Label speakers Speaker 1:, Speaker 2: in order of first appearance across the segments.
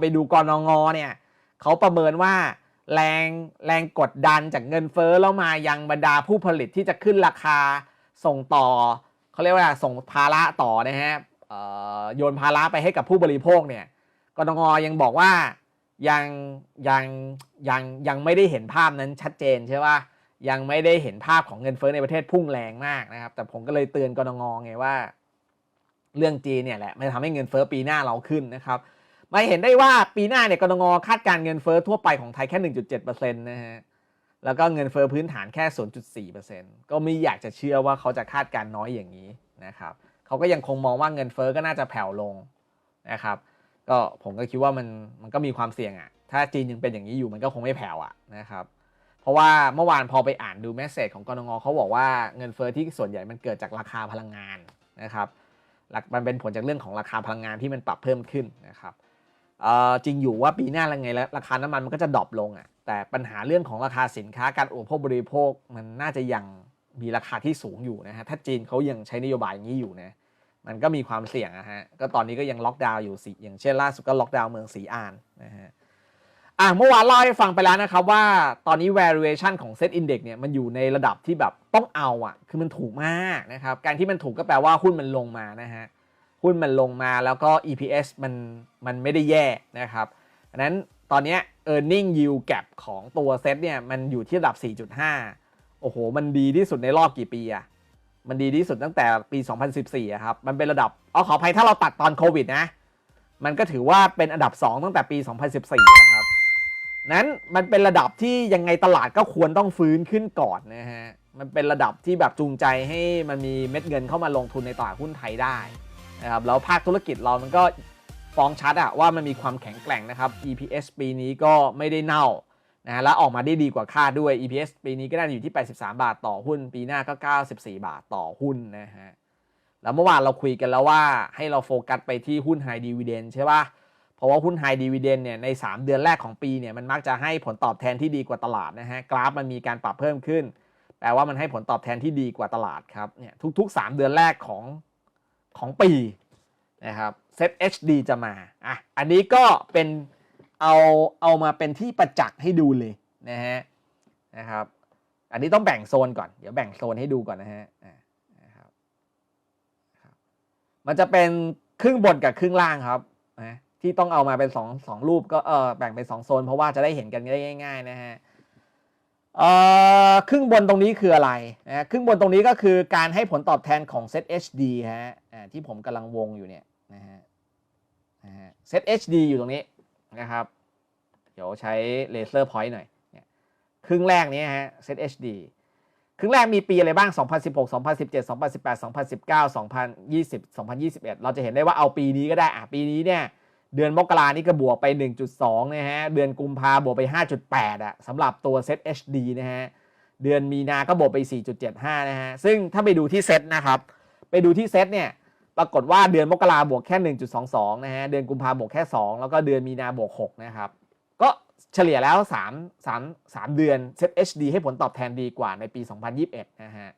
Speaker 1: ไปดูกรงงเนี่ยเขาประเมินว่าแรงแรงกดดันจากเงินเฟ้อแล้วมายังบรรดาผู้ผลิตที่จะขึ้นราคาส่งต่อเขาเรียกว่าส่งภาระต่อนะฮะโยนภาระไปให้กับผู้บริโภคเนี่ยกรงงยังบอกว่ายังยังยังยังไม่ได้เห็นภาพนั้นชัดเจนใช่ป่ะยังไม่ได้เห็นภาพของเงินเฟ้อในประเทศพุ่งแรงมากนะครับ แต่ผมก็เลยเตือนกรงงไงว่า เรื่องจีนเนี่ยแหละมันทำให้เงินเฟ้อปีหน้าเราขึ้นนะครับ มาเห็นได้ว่าปีหน้าเนี่ยกรงคาดการเงินเฟ้อทั่วไปของไทยแค่ 1.7%นะฮะแล้วก็เงินเฟ้อพื้นฐานแค่ 0.4%ก็ไม่อยากจะเชื่อว่าเขาจะคาดการน้อยอย่างนี้นะครับเขาก็ยังคงมองว่าเงินเฟ้อก็น่าจะแผ่วลงนะครับก็ผมก็คิดว่ามันมันก็มีความเสี่ยงอะ่ะถ้าจีนยังเป็นอย่างนี้อยู่มันก็คงไม่แผ่วอะนะครับเพราะว่าเมื่อวานพอไปอ่านดูแมสเซจของกรงเขาบอกว่าเงินเฟ้อที่ส่วนใหญ่มันเกิดจากราคาพลังงานนะครับมันเป็นผลจากเรื่องของราคาพลังงานที่มันปรับเพิ่มขึ้นนะครับ จริงอยู่ว่าปีหน้าละไงแล้วราคาน้ำมันมันก็จะดรอปลงอะแต่ปัญหาเรื่องของราคาสินค้าการอุปโภคบริโภคมันน่าจะยังมีราคาที่สูงอยู่นะฮะถ้าจีนเขายังใช้นโยบายอย่างนี้อยู่นะมันก็มีความเสี่ยงนะฮะก็ตอนนี้ก็ยังล็อกดาวน์อยู่สิอย่างเช่นล่าสุดก็ล็อกดาวน์เมืองสีอานนะฮะอะเมื่อวานเล่าให้ฟังไปแล้วนะครับว่าตอนนี้ valuation ของ Set Index เนี่ยมันอยู่ในระดับที่แบบต้องเอาอะคือมันถูกมากนะครับการที่มันถูกก็แปลว่าหุ้นมันลงมานะฮะ หุ้นมันลงมาแล้วก็ EPS มันมันไม่ได้แย่นะครับอันนั้นตอนนี้ e a r n i n g yield gap ของตัวเซ็ตเนี่ยมันอยู่ที่ระดับ 4.5 โอ้โห มันดีที่สุดในรอบกี่ปีอะมันดีที่สุดตั้งแต่ปี 2014อะครับมันเป็นระดับเอาขออภัยถ้าเราตัดตอนโควิดนะมันก็ถือว่าเป็นอันดับ 2 ตั้งแต่ปี 2014อะครับนั้นมันเป็นระดับที่ยังไงตลาดก็ควรต้องฟื้นขึ้นก่อนนะฮะ มันเป็นระดับที่แบบจูงใจให้มันมีเม็ดเงินเข้ามาลงทุนในตลาดหุ้นไทยได้ นะครับแล้วภาคธุรกิจเรามันก็ฟ้องชัดอะว่ามันมีความแข็งแกร่งนะครับ EPS ปีนี้ก็ไม่ได้เน่านะและออกมาได้ดีกว่าคาดด้วย EPS ปีนี้ก็น่าจะอยู่ที่ 83 บาทต่อหุ้น ปีหน้าก็ 94 บาทต่อหุ้นนะฮะแล้วเมื่อวานเราคุยกันแล้วว่าให้เราโฟกัสไปที่หุ้น High Dividend ใช่ป่ะเพราะว่าหุ้น High Dividend เนี่ยใน 3 เดือนแรกของปีเนี่ยมันมักจะให้ผลตอบแทนที่ดีกว่าตลาดนะฮะกราฟมันมีการปรับเพิ่มขึ้น แปลว่ามันให้ผลตอบแทนที่ดีกว่าตลาดครับเนี่ยทุก ๆ 3 เดือนแรกของ ของปีนะครับ Set HD จะมาอะอันนี้ก็เป็นเอาเอามาเป็นที่ประจักษ์ให้ดูเลยนะฮะนะครับอันนี้ต้องแบ่งโซนก่อน เดี๋ยวแบ่งโซนให้ดูก่อนนะฮะนะครับมันจะเป็นครึ่งบนกับครึ่งล่างครับนะที่ต้องเอามาเป็นสองสองรูปก็เออแบ่งเป็นสองโซนเพราะว่าจะได้เห็นกันได้ง่าย ๆ นะฮะ ครึ่งบนตรงนี้คืออะไรนะครึ่งบนตรงนี้ก็คือการให้ผลตอบแทนของ Set HD ฮะที่ผมกำลังวงอยู่เนี่ยนะฮะ Set HD อยู่ตรงนี้นะครับ เดี๋ยวใช้เลเซอร์พอยต์หน่อยเนี่ยครึ่งแรกนี้ฮะ Set HD ครึ่งแรกมีปีอะไรบ้าง 2016 2017 2018 2019 2020 2021 เราจะเห็นได้ว่าเอาปีนี้ก็ได้อะปีนี้เนี่ย เดือนมกรานี่ก็บวกไป 1.2 นะฮะ เดือนกุมภาบวกไป 5.8อะสำหรับตัว Set HD นะฮะ เดือนมีนาก็บวกไป 4.75 นะฮะ ซึ่งถ้าไปดูที่เซตนะครับ ไปดูที่เซตเนี่ย ปรากฏว่าเดือนมกราบวกแค่ 1.22 นะฮะ เดือนกุมภาบวกแค่ 2 แล้วก็เดือนมีนาบวก 6 นะครับ ก็เฉลี่ยแล้ว 3 3 3 เดือน Set HD ให้ผลตอบแทนดีกว่าในปี 2021 นะฮะ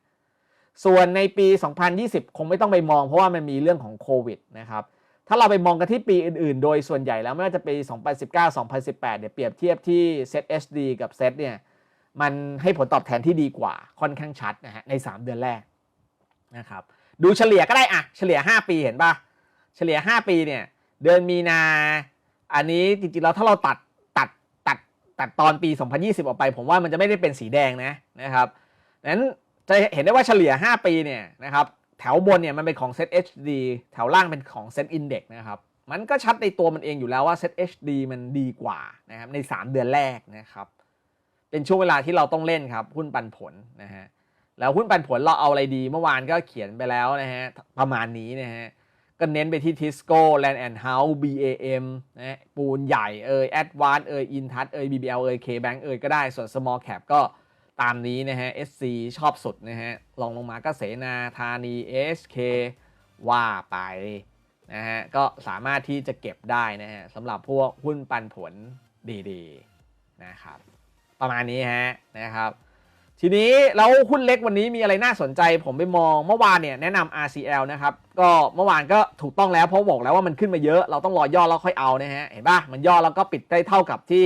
Speaker 1: ส่วนในปี 2020 คงไม่ต้องไปมองเพราะว่ามันมีเรื่องของโควิดนะครับ ถ้าเราไปมองกันที่ปีอื่นๆ โดยส่วนใหญ่แล้วไม่ว่าจะปี 2019 2018 เนี่ยเปรียบเทียบที่ Set HD กับ Set เนี่ยมันให้ผลตอบแทนที่ดีกว่าค่อนข้างชัดนะฮะใน 3 เดือนแรกนะครับดูเฉลี่ยก็ได้อะเฉลี่ย 5 ปีเห็นปะเฉลี่ย 5 ปีเนี่ยเดือนมีนา อันนี้จริงๆแล้วถ้าเราตัดตัดตัดตัดตอนปี 2020 ออกไป ผมว่ามันจะไม่ได้เป็นสีแดงนะนะครับนั้นจะเห็นได้ว่าเฉลี่ย 5 ปีเนี่ยนะครับ แถวบนเนี่ยมันเป็นของ Set HD แถวล่างเป็นของ Set Index นะครับมันก็ชัดในตัวมันเองอยู่แล้วว่า Set HD มันดีกว่านะครับใน 3 เดือนแรกนะครับเป็นช่วงเวลาที่เราต้องเล่นครับหุ้นปันผลนะฮะแล้วหุ้นปันผลเราเอาอะไรดี เมื่อวานก็เขียนไปแล้วนะฮะประมาณนี้นะฮะก็เน้นไปที่ Tisco Land and House BAM นะปูนใหญ่เอ่ย Advance เอ่ย Intouch เอ่ย BBL เอ่ย KBank เอ่ยก็ได้ส่วน Small Cap ก็ ตามนี้นะฮะ SC ชอบสุดนะฮะลองลงมาก็เสนาธานี SK ว่าไปนะฮะก็สามารถที่จะเก็บได้นะฮะสำหรับพวกหุ้นปันผลดีๆนะครับประมาณนี้ฮะนะครับ ทีนี้แล้วหุ้นเล็กวันนี้มีอะไรน่าสนใจ ผมไปมองเมื่อวานเนี่ยแนะนำ RCL นะครับก็เมื่อวานก็ถูกต้องแล้วเพราะบอกแล้วว่ามันขึ้นมาเยอะ เราต้องรอย่อแล้วค่อยเอานะฮะเห็นปะมันย่อแล้วก็ปิดได้เท่ากับที่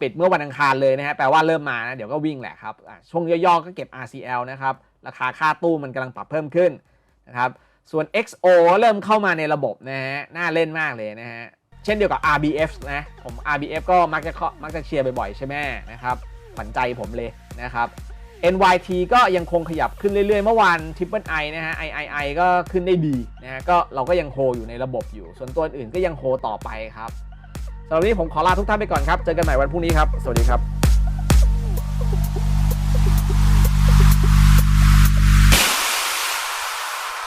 Speaker 1: ปิดเมื่อวันอังคารเลยนะฮะแปลว่าเริ่มมานะเดี๋ยวก็วิ่งแหละครับช่วงย่อๆก็เก็บ RCL นะครับราคาค่าตู้มันกำลังปรับเพิ่มขึ้นนะครับส่วน XO เริ่มเข้ามาในระบบนะฮะน่าเล่นมากเลยนะฮะเช่นเดียวกับ RBF นะผม RBF ก็มักจะเข้ามักจะเชียร์บ่อยๆ ใช่ไหมนะครับขวัญใจผมเลยนะครับ NYT ก็ยังคงขยับขึ้นเรื่อยๆ เมื่อวาน Triple I นะฮะ III ก็ขึ้นได้ดีนะฮะก็เราก็ยังโฮอยู่ในระบบอยู่ ส่วนตัวอื่นก็ยังโฮต่อไปครับ สำหรับวันนี้ผมขอลาทุกท่านไปก่อนครับ เจอกันใหม่วันพรุ่งนี้ครับ สวัสดีครับ